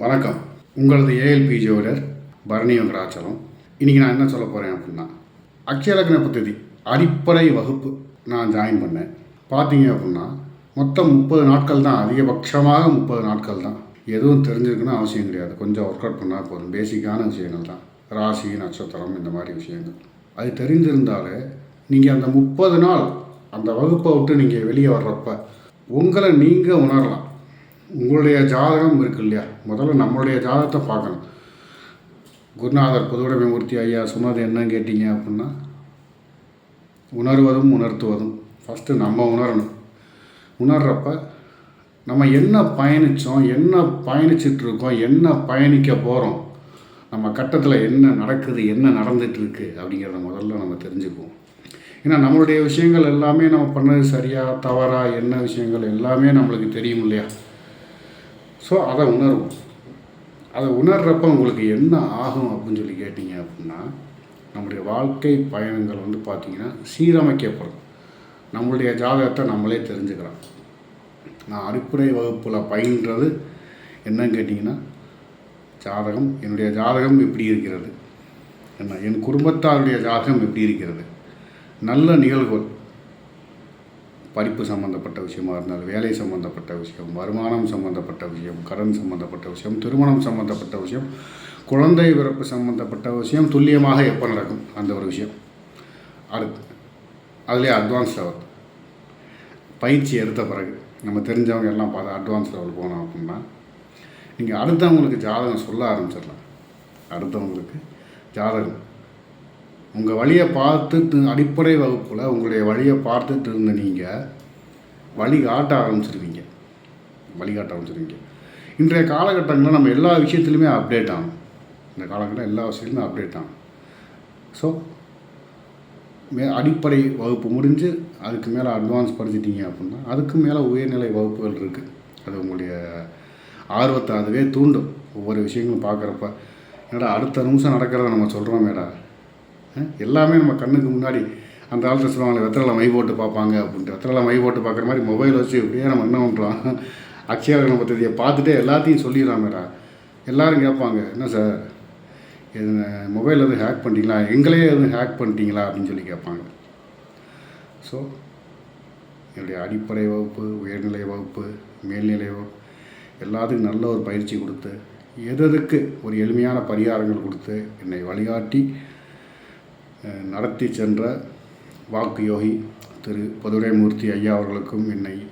வணக்கம். உங்களது ஏஎல்பி ஜோடர் பரணி வெங்கடாச்சலம். இன்றைக்கி நான் என்ன சொல்ல போகிறேன் அப்படின்னா அக்ஷயலக்ன பத்ததி அடிப்படை வகுப்பு நான் ஜாயின் பண்ணேன். பார்த்தீங்க அப்படின்னா மொத்தம் முப்பது நாட்கள் தான் அதிகபட்சமாக முப்பது நாட்கள் தான். எதுவும் தெரிஞ்சிருக்குன்னு அவசியம் கிடையாது. கொஞ்சம் ஒர்க் அவுட் பண்ணால் போதும். பேசிக்கான விஷயங்கள் தான். ராசி நட்சத்திரம் இந்த மாதிரி விஷயங்கள். அது தெரிஞ்சிருந்தாலே நீங்கள் அந்த முப்பது நாள் அந்த வகுப்பை விட்டு நீங்கள் வெளியே வர்றப்ப உங்களை நீங்கள் உணரலாம். உங்களுடைய ஜாதகம் இருக்கு இல்லையா முதல்ல நம்மளுடைய ஜாதகத்தை பார்க்கணும். குருநாதர் புதுவுடைமை மூர்த்தி ஐயா சொன்னது என்னன்னு கேட்டீங்க அப்படின்னா உணர்வதும் உணர்த்துவதும். ஃபஸ்ட்டு நம்ம உணரணும். உணர்றப்ப நம்ம என்ன பயணித்தோம் என்ன பயணிச்சிட்ருக்கோம் என்ன பயணிக்க போகிறோம் நம்ம கட்டத்தில் என்ன நடக்குது என்ன நடந்துகிட்ருக்கு அப்படிங்கிறத முதல்ல நம்ம தெரிஞ்சுக்குவோம். ஏன்னா நம்மளுடைய விஷயங்கள் எல்லாமே நம்ம பண்ணது சரியா தவறாக என்ன விஷயங்கள் எல்லாமே நம்மளுக்கு தெரியும் இல்லையா? ஸோ அதை உணர்வோம். அதை உணர்கிறப்ப உங்களுக்கு என்ன ஆகும் அப்படின்னு சொல்லி கேட்டிங்க அப்படின்னா நம்முடைய வாழ்க்கை பயணங்கள் வந்து பார்த்திங்கன்னா சீரமைக்கப்படும். நம்மளுடைய ஜாதகத்தை நம்மளே தெரிஞ்சுக்கிறோம் நான் அடிப்படை வகுப்பில் பயின்றது என்னன்னு கேட்டிங்கன்னா ஜாதகம் என்னுடைய ஜாதகம் எப்படி இருக்கிறது? என்ன என் குடும்பத்தாருடைய ஜாதகம் எப்படி இருக்கிறது? நல்ல நிகழ்வுகள் படிப்பு சம்மந்தப்பட்ட விஷயமா இருந்தாலும் வேலை சம்மந்தப்பட்ட விஷயம் வருமானம் சம்மந்தப்பட்ட விஷயம் கடன் சம்மந்தப்பட்ட விஷயம் திருமணம் சம்மந்தப்பட்ட விஷயம் குழந்தை பிறப்பு சம்மந்தப்பட்ட விஷயம் துல்லியமாக எப்போ நடக்கும்? அந்த ஒரு விஷயம். அடுத்து அதுலேயே அட்வான்ஸ் லெவல் பயிற்சி எடுத்த பிறகு நம்ம தெரிஞ்சவங்க எல்லாம் பார்த்து அட்வான்ஸ் லெவல் போனோம் அப்படின்னா நீங்கள் அடுத்தவங்களுக்கு ஜாதகம் சொல்ல ஆரம்பிச்சிடலாம். அடுத்தவங்களுக்கு ஜாதகம் உங்கள் வழியை பார்த்துட்டு அடிப்படை வகுப்பில் உங்களுடைய வழியை பார்த்துட்டு இருந்த நீங்கள் வழி காட்ட ஆரம்பிச்சிருவீங்க. வழிகாட்ட ஆரம்பிச்சிருவீங்க. இன்றைய காலகட்டங்களில் நம்ம எல்லா விஷயத்துலையுமே அப்டேட் ஆகும். இந்த காலகட்டம் எல்லா விஷயத்துலையுமே அப்டேட் ஆகும். ஸோ மே அடிப்படை வகுப்பு முடிஞ்சு அதுக்கு மேலே அட்வான்ஸ் படிச்சிட்டிங்க அப்படின்னா அதுக்கு மேலே உயர்நிலை வகுப்புகள் இருக்குது அது உங்களுடைய ஆர்வத்தை அதுவே தூண்டும். ஒவ்வொரு விஷயங்களும் பார்க்குறப்ப என்னடா அடுத்த நிமிஷம் நடக்கிறத நம்ம சொல்கிறோம் மேடா எல்லாமே நம்ம கண்ணுக்கு முன்னாடி அந்த காலத்தில் சொல்லுவாங்க வெத்தலை மை போட்டு பார்ப்பாங்க அப்படின்ட்டு. வெத்தலை மை போட்டு பார்க்குற மாதிரி மொபைல் வச்சு இப்படியே நம்ம என்ன பண்ணுறோம் அக்ஷயாரகண பദ്ധதியை பார்த்துட்டே எல்லாத்தையும் சொல்லிடுறாங்கடா எல்லோரும் கேட்பாங்க என்ன சார் இது மொபைல் எதுவும் ஹேக் பண்ணிட்டீங்களா? எங்களையே எதுவும் ஹேக் பண்ணிட்டீங்களா? அப்படின்னு சொல்லி கேட்பாங்க. ஸோ என்னுடைய அடிப்படை வகுப்பு உயர்நிலை வகுப்பு மேல்நிலை வகுப்பு எல்லாத்துக்கும் நல்ல ஒரு பயிற்சி கொடுத்து எது ஒரு எளிமையான பரிகாரங்கள் கொடுத்து என்னை வழிகாட்டி நடத்தி சென்ற வாக்கு யோகி திரு பதுரைமூர்த்தி ஐயா அவர்களுக்கும் என்னை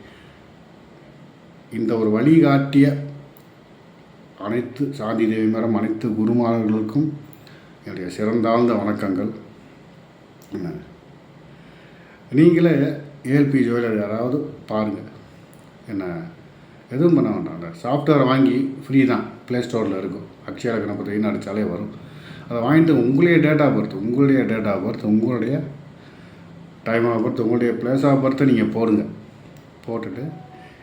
இந்த ஒரு வழிகாட்டிய அனைத்து சாந்தி தேவிமரம் அனைத்து குருமார்களுக்கும் என்னுடைய சிறந்தாழ்ந்த வணக்கங்கள். என்ன? நீங்களே ஏஎல்பி ஜுவல்லர் யாராவது பாருங்கள் என்ன? எதுவும் பண்ண வேண்டாம். அந்த சாஃப்ட்வேரை வாங்கி ஃப்ரீ தான். ப்ளே ஸ்டோரில் இருக்கும். அக்ஷயா கணபதினு அடித்தாலே வரும். அதை வாங்கிட்டு உங்களுடைய டேட் ஆஃப் பர்த் உங்களுடைய டேட் ஆஃப் பர்த் உங்களுடைய டைம் ஆஃப் பர்த் உங்களுடைய பிளேஸ் ஆஃப் பர்த்து நீங்கள் போடுங்க. போட்டுட்டு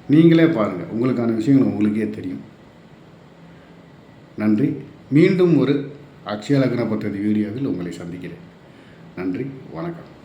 நீங்களே பாருங்கள் உங்களுக்கான விஷயங்கள் உங்களுக்கே தெரியும். நன்றி. மீண்டும் ஒரு அக்ஷய லக்ன பദ്ധதி வீடியோவில் உங்களை சந்திக்கிறேன். நன்றி. வணக்கம்.